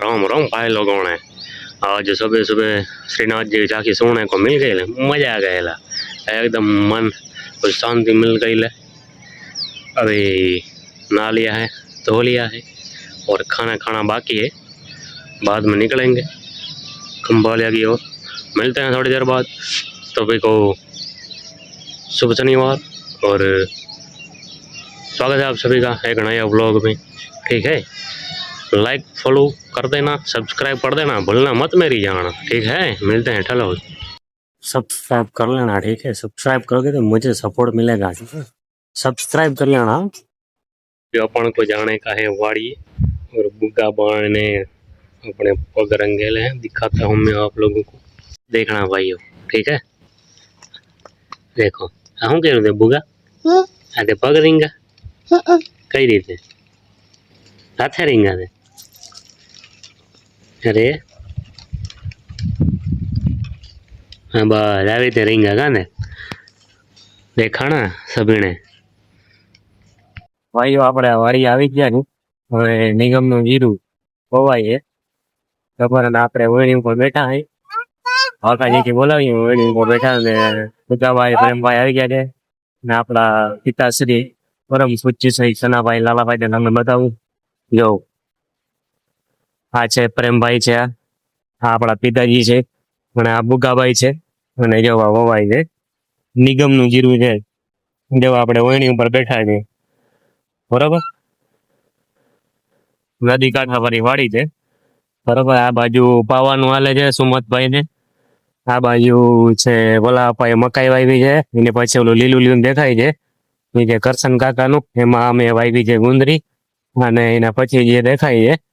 राम राम भाई लोगों ने आज सुबह सुबह श्रीनाथ जी जाके सोने को मिल गए मज़ा आ गया। एकदम मन को शांति मिल गई ले। अभी नहा लिया है धो लिया है और खाना खाना बाकी है। बाद में निकलेंगे खम्बालिया की ओर। मिलते हैं थोड़ी देर बाद। सभी को शुभ शनिवार और स्वागत है आप सभी का एक नया ब्लॉग में। ठीक है? लाइक फॉलो कर देना सब्सक्राइब कर देना भूलना मत मेरी जान ठीक है मिलते हैं चलो सब्सक्राइब कर लेना ठीक है सब्सक्राइब करोगे तो मुझे सपोर्ट मिलेगा ठीक है सब्सक्राइब कर लेना जो अपन को जाने का है वाड़ी और बुग्गा बाण ने अपने पग रंगेले हैं दिखाता हूँ मैं आप लोगों को देखना भाइयों ठीक है देखो હું કેવું તે બુગા હમ આ તે પગ રીંગા હમ કઈ રીતે હાથે રીંગા તે અરે. હા, બસ, આવી રીતે રીંગા કા ને. દેખાણા સભીણે ભાઈઓ, આપણે વાડી આવી ગયા ને. હવે નિગમનું જીરું પવાય છે ખબર આપણે વહેણી ઉપર બેઠા હઈ હકાજી બોલાવી વહેણી ઉપર બેઠા ને બુદ્ધાભાઈ પ્રેમભાઈ આવી ગયા છે. ને આપણા પિતાશ્રી પરમ પૂજ્ય સહી સનાભાઈ, લાલાભાઈ ને તમને બતાવું. જો. આ છે પ્રેમભાઈ છે. આ આપણા પિતાજી છે. અને આ બુગાભાઈ છે. અને જો આ વવાઈ છે. નિગમનું જીરું છે. જો આપણે ઓયણી ઉપર બેઠા છીએ. બરોબર? નદી કાંઠા વાળી વાડી છે. બરોબર? આ બાજુ પાવાનું હાલે છે સુમતભાઈ ને. આ બાજુ છે ઓલા મકાઈ વાવી છે. એને પછી ઓલું લીલું લીલું દેખાય છે. એ જે કરશન કાકાનું, એમાં અમે વાવી છે ગુંદરી. અને એના પછી જે દેખાય છે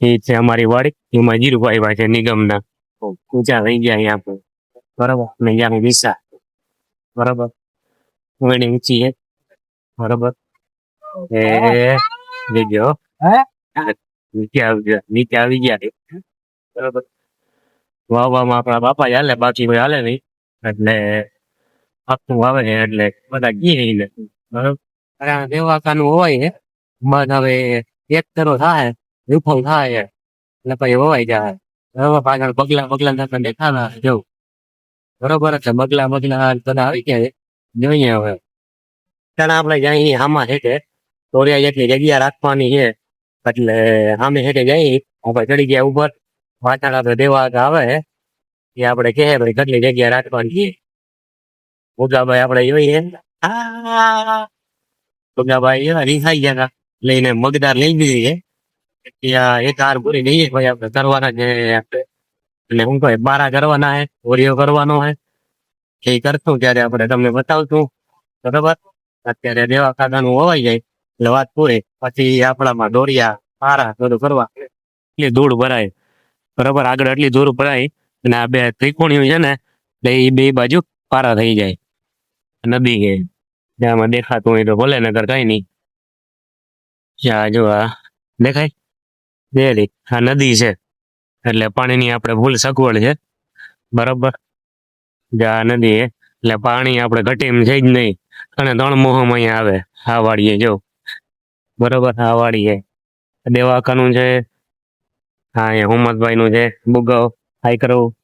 એ છે અમારી વાડી. એમાં જીરુભાઈ ભાઈ છે નિગમના. પૂજા થઈ ગયા અહીંયા પર બરાબર? ને અહીંયા વિસા. બરાબર? વેણી ઊંચી છે. બરાબર? એ દેજો નીચે આવી ગયા. નીચે આવી ગયા. બરાબર? વાવવામાં આપણા બાપા હાલે. બાકી કોઈ હાલે નહીં. એટલે આખું વાવે છે એટલે બધા ગીએ ને બરાબર? દેવાકાનું હોય મન હવે એક તરો થાય. વિફળ થાય એટલે પછી વવાઈ જાય. હવે પાછળ બગલા બગલા થતા દેખાતા જવું બરોબર એટલે બગલા બગલા બધા આવી ગયા જોઈએ હવે. ત્યાં આપણે જઈએ આમાં હેઠે તોરિયા જેટલી જગ્યા રાખવાની છે. એટલે સામે હેઠે જઈ આપણે ચડી ગયા ઉપર. પાછળ આપણે દેવા આવે. એ આપણે કહે ભાઈ કેટલી જગ્યા રાખવાની છે. ભોગાભાઈ આપણે જોઈએ. ભોગાભાઈ એવા રીસાઈ ગયા લઈને મગદાર લઈ લીધી છે. એક હાર પૂરી નહીં આપણે કરવાના છે આપણે કરવાના હે ઓરિયો કરવાનો હે એ કરશું ત્યારે આપણે તમને બતાવશું, બરાબર? અત્યારે દેવા ખાતાનું હોવાઈ જાય વાત પૂરી. પછી આપણામાં દોરિયા પારા બધું કરવા. એટલી ધૂળ ભરાય, બરાબર? આગળ એટલી ધૂળ ભરાય, અને આ બે ત્રિકોણીઓ છે ને એ બે બાજુ પારા થઈ જાય, નદી કે જ્યાંમાં દેખાતું હોય તો ભલે નગર કઈ નહીં. જો આ, દેખાય? દેરી આ નદી છે. એટલે પાણીની આપણે ફૂલ સગવડ છે. બરાબર? આ નદી છે, એટલે પાણી આપણે ઘટીમ છે જ નહીં. અને ત્રણ મોહમ અહીંયા આવે. આ વાડીએ જો. બરોબર? આ વાડીએ દેવાકાનું છે. હા, અહીંયા હુમતભાઈનું છે. બુગાવ. કરવું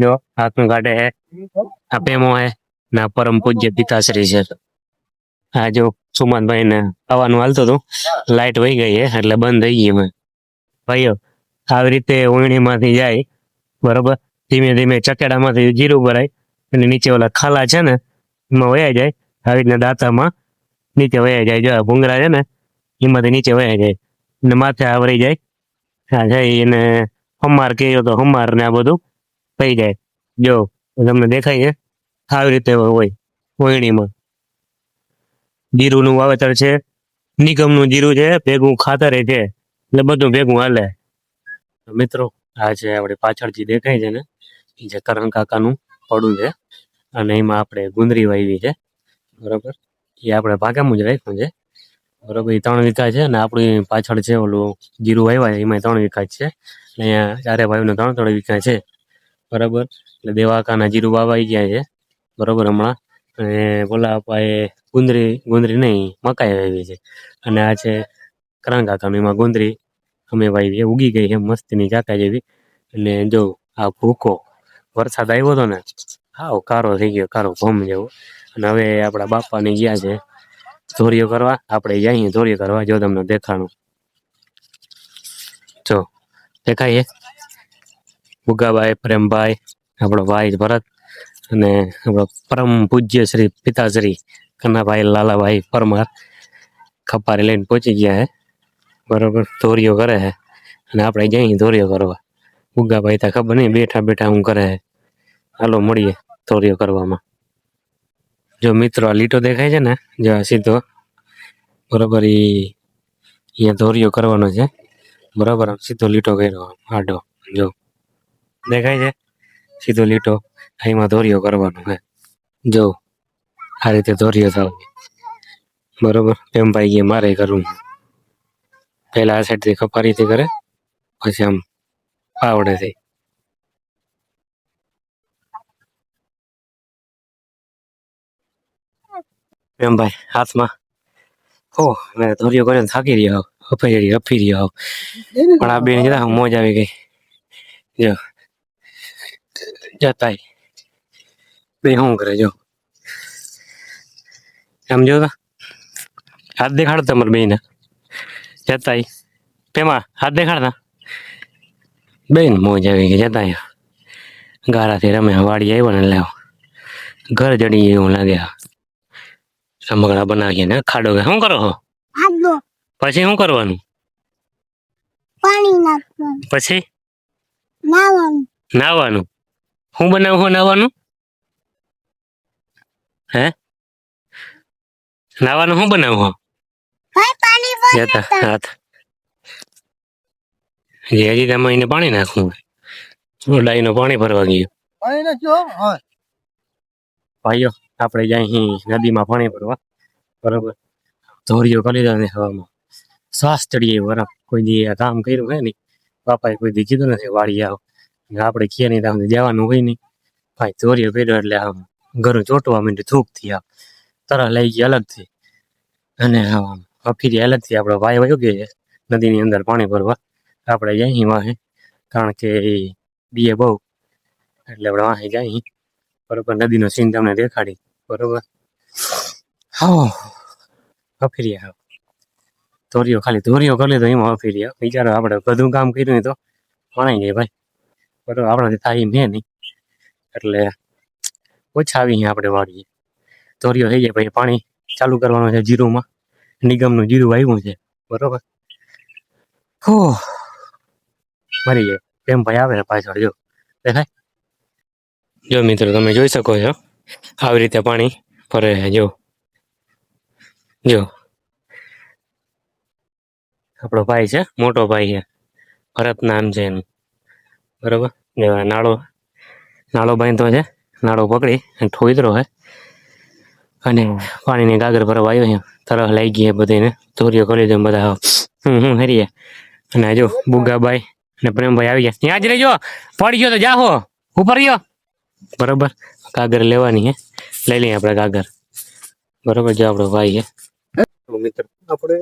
જો, હાથનું કાઢે હે આ પેમો હે ના, પરમ પૂજ્ય પિતાશ્રી છે. આ જો. સુમનભાઈ ને આવવાનું હાલતું હતું. લાઇટ વહી ગઈ છે એટલે બંધ થઈ ગઈ ભાઈઓ, આવી રીતે ઓયણીમાંથી જાય, બરોબર? ધીમે ધીમે ચકેડામાંથી જીરું ભરાય, અને નીચે ઓલા ખાલા છે ને, એમાં વયા જાય. આવી રીતના દાંતામાં નીચે વયા જાય. જો ભૂંગરા છે ને, એમાંથી નીચે વયા જાય. ને માથે આવરી જાય. હા જાય એને હમાર કહ્યો તો હમાર ને આ બધું થઈ જાય. જો, તમને દેખાય છે, આવી રીતે હોય ઓયણીમાં જીરુંનું વાવેતર છે. નિગમનું જીરું છે, ભેગું ખાતરે છે. એટલે બધું ભેગું હાલે. મિત્રો, આ છે આપણે પાછળ જે દેખાય છે ને જે કરણ કાકાનું પડું છે. અને એમાં આપણે ગુંદરી વાવી છે. બરોબર? એ આપણે ભાગામાં જ રાખ્યું છે. બરોબર? એ ત્રણ વીઘા છે અને આપણી પાછળ છે ઓલું જીરું વાવ્યા એમાં ત્રણ વીઘા છે. અહીંયા ચારે ભાઈઓને ત્રણ ત્રણ વીઘા છે. બરાબર? એટલે દેવાકાના જીરું વાવાઈ ગયા છે. બરોબર હમણાં? અને બોલા અપાએ ગુંદરી ગુંદરી નહીં, મકાઈ વાવી છે. અને આ છે કરણ કાકાનું ગુંદરી અમે વાવી એ ઉગી ગઈ છે, મસ્તીની જાતા જેવી. અને જો આ ભૂકો વરસાદ આવ્યો હતો ને, હાવ કારો થઈ ગયો, કારો ભમ જેવો. અને હવે આપણા બાપાને ગયા છે ધોરીઓ કરવા. આપણે જઈએ ધોરીઓ કરવા. જો તમને દેખાણું. જો, દેખાય છે? પ્રેમભાઈ, આપણો ભાઈ ભરત અને આપણો પરમ પૂજ્ય શ્રી પિતાશ્રી કનાભાઈ લાલાભાઈ, પરમાર ખપારી લઈને પહોંચી ગયા હે. બરાબર, ધોરીઓ કરે છે અને આપણે જઈએ ધોરીઓ કરવા. ભુગાભાઈ તો ખબર નહીં, બેઠા બેઠા હું કરે હે. હાલો, મળીએ ધોરીઓ કરવામાં. જો મિત્રો આ લીટો દેખાય છે ને, જો આ સીધો. બરાબર, ઈ અહીંયા ધોરીઓ કરવાનો છે. બરાબર સીધો લીટો કર્યો, આડો. જો, દેખાય છે? સીધો લીટો, અહીંમાં ધોરીઓ કરવાનો છે. જો આ રીતે દોર્યો થાવ બરોબર, એમ ભાઈ કે મારે કરવું. પહેલા આ સાઈડથી કપારીથી કરે, પછી આમ પાવડેથી એમ ભાઈ, હાથમાં. હો, મેં ધોરીઓ કરીને થાકી રહ્યો અફી રહ્યો અફી રહ્યો પણ આ બેન જતા મોજ આવી ગઈ. જો. જતાય બે શું કરે, જો. આમ જો તો. હાથ દેખાડો તમારે બેન જતાય તેમાં હાથ દેખાડતા. બેન મોજ આવી ગઈ જતાય ગારાથી રમે વાડી આવ્યો ને લેવો ઘર જડી એવું લાગે. રમકડા બનાવીએ ને ખાડો કે શું કરો છો આગો પછી શું કરવાનું? પાણી નાખવાનું. પછી? નાવાનું. નાવાનું. શું બનાવું નાવાનું? હે? નાવાનું શું બનાવું ભાઈ પાણી ભર જતા. હાથ. જે હજી તમે એને પાણી નાખવું ડાઈનો પાણી ભરવા ગયું. પાણી નાખ્યો? હા. ભાઈઓ આપણે જાય અહીં નદીમાં પાણી ભરવા. બરોબર. ધોરીઓ કરી દે હવામાં. શ્વાસ ચડીએ બરાબર કોઈ દી આ કામ કર્યું હોય નહીં બાપાએ કોઈ દી કીધું નથી વાળી આવો. આપણે ખીએ નહીં તમને જવાનું હોય નહીં. ભાઈ ધોરીઓ કર્યો એટલે આમ ઘરું ચોટવા માંડ્યું થૂકથી આમ. તરા લઈ ગઈ અલગથી. અને અફીરી અલગથી આપણો ભાઈ વયો ગયો છે, નદીની અંદર પાણી ભરવા. આપણે જઈએ વાહે, કારણ કે બીએ બહુ. એટલે આપણે વાહે જાય બરોબર, નદીનો સીન તમને દેખાડી. બરોબર. હા અફીરી હા ધોરીઓ ખાલી, ધોરીઓ કરી તો એમાં અફીરિયા. વિચારો આપણે બધું કામ કર્યું તો વણાઈ જાય ભાઈ. બરોબર આપણાથી થાય મેં નહીં. એટલે ઓછા આવી આપણે વાળીએ. ધોરીઓ થઈ જાય પછી પાણી ચાલુ કરવાનું છે જીરુમાં. નિગમનું જીરું આવ્યું છે. બરોબર. હો. મરી જાય એમ ભાઈ આવે ને પાછળ જો. દેખાય? જો મિત્રો તમે જોઈ શકો છો. આવી રીતે પાણી ફરે છે જો. જો. આપણો ભાઈ છે મોટો ભાઈ છે. ભરત નામ છે એનું. બરોબર? જેવા નાળો નાળો બાંધતો છે. નાળો પકડી અને ઠોઈતરો છે. અને પાણીની ગાગર ભરવા આવ્યો છે. તરફ લઈ ગઈ છે બધાને ચોરીઓ કરી દે બધા. હું હું. હરીએ અને આ જો બુગાભાઈ અને પ્રેમભાઈ આવી ગયા. ત્યાં જ. રહેજો પડી ગયો તો જાહો ઉપર ગયો બરોબર. કાગર લેવાની હે. લઈ લઈએ આપણે કાગર બરોબર જો આપણો ભાઈ હે. તો મિત્ર આપણે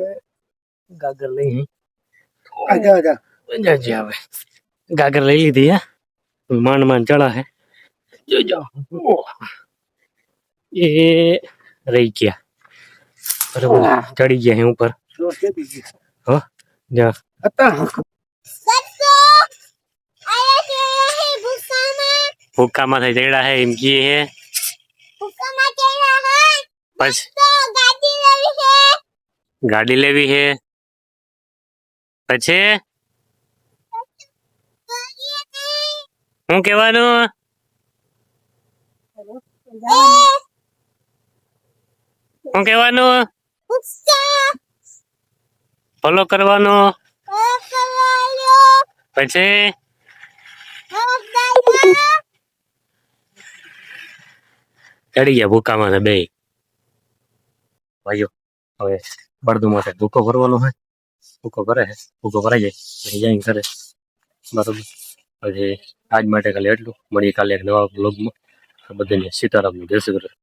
ગાગર લઈ આજા આજા જાજે આવે. ગાગર લઈ લીધી હે. માંડ માંડ ચડા હે. જોજો એ રહી ગયા. બરોબર ચડી ગયા હે ઉપર જા હતા સત્તો આયા છે હે ભૂખામાં ભૂકામાં થઈ ચડ્યા હે એમ કીએ હે ભૂખામાં કેરા હે પછી તો ગાડી લેવી છે ગાડી લેવી હે પછી ફોલો કરવાનો. પછી? ચડી ગયા ભૂકામાં બે ભાઈઓ, હવે બળદું માટે ભૂકો ભરવાનો હોય ભૂકો ભરે છે ભૂકો ભરાઈ જાય. પછી જાય કરે બરોબર. પછી આજ માટે ખાલી એટલું. મળીએ કાલે એક નવા બ્લોગમાં બધાને સીતારામનું જય શ્રી કૃષ્ણ.